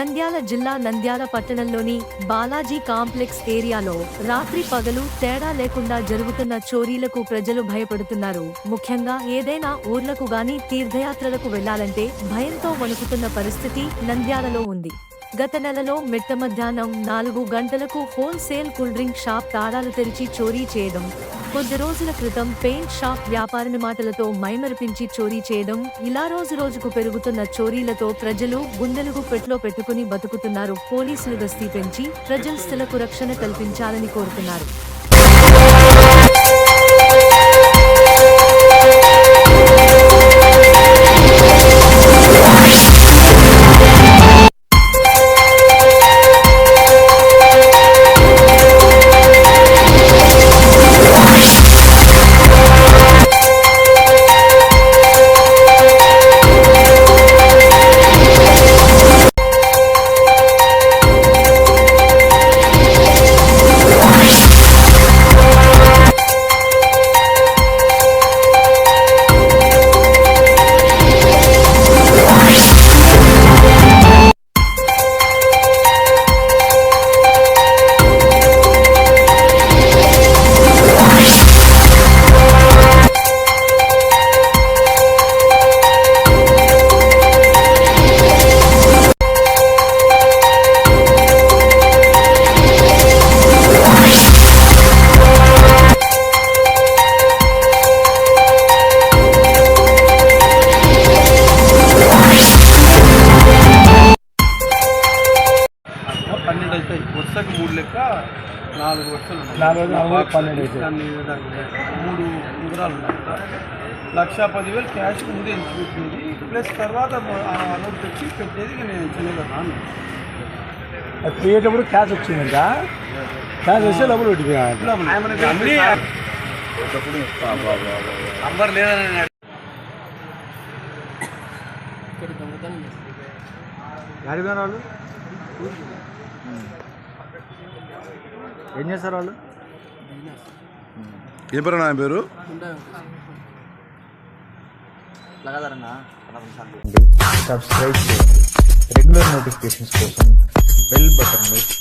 నంద్యాల జిల్లా నంద్యాల పట్టణంలోని బాలాజీ కాంప్లెక్స్ ఏరియాలో రాత్రి పగలు తేడా లేకుండా జరుగుతున్న చోరీలకు ప్రజలు భయపడుతున్నారు. ముఖ్యంగా ఏదైనా ఊర్లకు గాని తీర్థయాత్రలకు వెళ్ళాలంటే భయంతో వణుకుతున్న పరిస్థితి నంద్యాలలో ఉంది. గత నెలలో మిట్ట మధ్యాహ్నం నాలుగు గంటలకు హోల్సేల్ కూల్ డ్రింక్ షాప్ తాళాలు తెరిచి చోరీ చేయడం. కొద్ది రోజుల క్రితం పెయింట్ షాప్ వ్యాపారిని మాటలతో మైమరిపించి చోరీ చేయడం. ఇలా రోజు రోజుకు పెరుగుతున్న చోరీలతో ప్రజలు గుండెలుగు పెట్లో పెట్టుకుని బతుకుతున్నారు. పోలీసులు గస్తీ పెంచి ప్రజల్స్థలకు రక్షణ కల్పించాలని కోరుతున్నారు. నాలుగు ఉన్నాయి. నాలుగు పన్నెండు మూడు ఉన్నాయి లక్ష పదివేలు క్యాష్ ముందే ఇచ్చిపెట్టింది. ప్లస్ తర్వాత ఆ నోట్ తెచ్చి పెట్టేది నేను ఇచ్చలేదు రాను. అది పోయేటప్పుడు క్యాష్ వచ్చిందంట. క్యాష్ వస్తే అన్నీ నంబర్ లేదని అడిగిన వాళ్ళు ఏం చేస్తారు వాళ్ళు? ఏ పేరు నా పేరు? సబ్స్క్రైబ్ చేయండి. రెగ్యులర్ నోటిఫికేషన్స్ కోసం బెల్ చేయండి